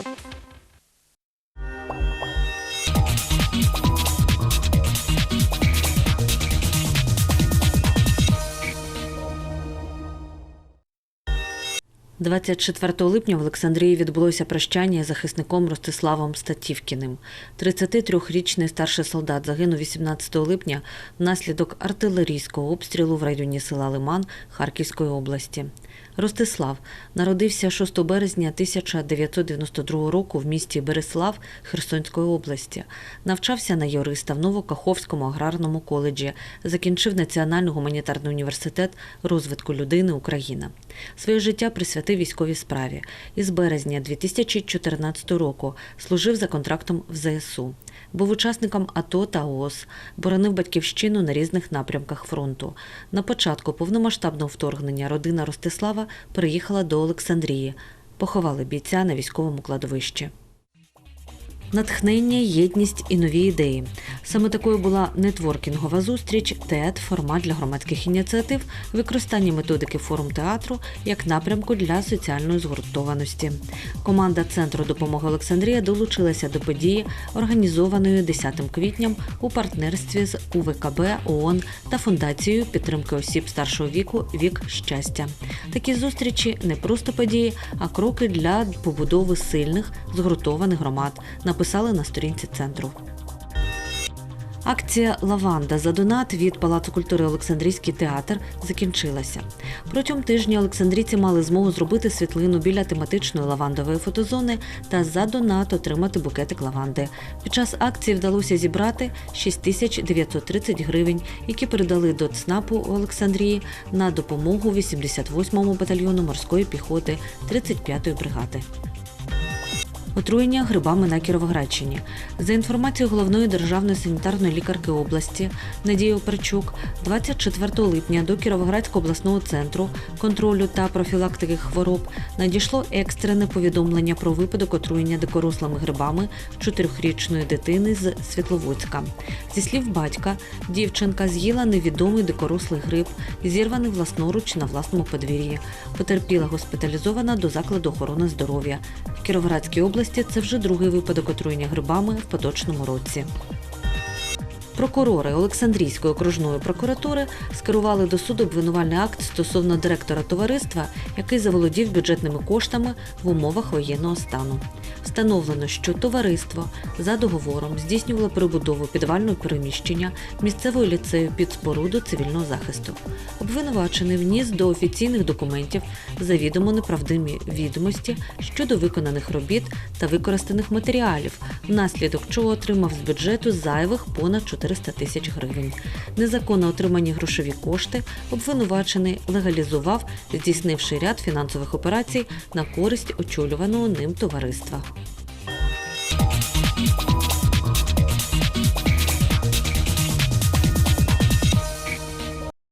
– 24 липня в Олександрії відбулося прощання з захисником Ростиславом Статівкіним. 33-річний старший солдат загинув 18 липня внаслідок артилерійського обстрілу в районі села Лиман Харківської області. Ростислав народився 6 березня 1992 року в місті Береслав Херсонської області. Навчався на юриста в Новокаховському аграрному коледжі, закінчив Національний гуманітарний університет розвитку людини Україна. Своє життя присвятив військовій справі. Із березня 2014 року служив за контрактом в ЗСУ. Був учасником АТО та ООС, боронив батьківщину на різних напрямках фронту. На початку повномасштабного вторгнення родина Ростислава переїхала до Олександрії. Поховали бійця на військовому кладовищі. Натхнення, єдність і нові ідеї. Саме такою була нетворкінгова зустріч, ТЕТ, формат для громадських ініціатив, використання методики форум театру як напрямку для соціальної згуртованості. Команда Центру допомоги Олександрія долучилася до події, організованої 10 квітням у партнерстві з УВКБ ООН та фундацією підтримки осіб старшого віку Вік щастя. Такі зустрічі не просто події, а кроки для побудови сильних згуртованих громад. Написали на сторінці центру. Акція Лаванда за донат від Палацу культури Олександрійський театр закінчилася. Протягом тижня Олександрійці мали змогу зробити світлину біля тематичної лавандової фотозони та за донат отримати букетик лаванди. Під час акції вдалося зібрати 6930 гривень, які передали до ЦНАПу у Олександрії на допомогу 88-му батальйону морської піхоти 35-ї бригади. Отруєння грибами на Кіровоградщині. За інформацією головної державної санітарної лікарки області Надії Оперчук, 24 липня до Кіровоградського обласного центру контролю та профілактики хвороб надійшло екстрене повідомлення про випадок отруєння дикорослими грибами чотирьохрічної дитини з Світловодська. Зі слів батька, дівчинка з'їла невідомий дикорослий гриб, зірваний власноруч на власному подвір'ї. Потерпіла госпіталізована до закладу охорони здоров'я. В Кіровоградській області це вже другий випадок отруєння грибами в поточному році. Прокурори Олександрійської окружної прокуратури скерували до суду обвинувальний акт стосовно директора товариства, який заволодів бюджетними коштами в умовах воєнного стану. Встановлено, що товариство за договором здійснювало перебудову підвального переміщення місцевого ліцею під споруду цивільного захисту. Обвинувачений вніс до офіційних документів завідомо неправдиві відомості щодо виконаних робіт та використаних матеріалів, внаслідок чого отримав з бюджету зайвих понад 400 тисяч гривень. Незаконно отримані грошові кошти обвинувачений легалізував, здійснивши ряд фінансових операцій на користь очолюваного ним товариства.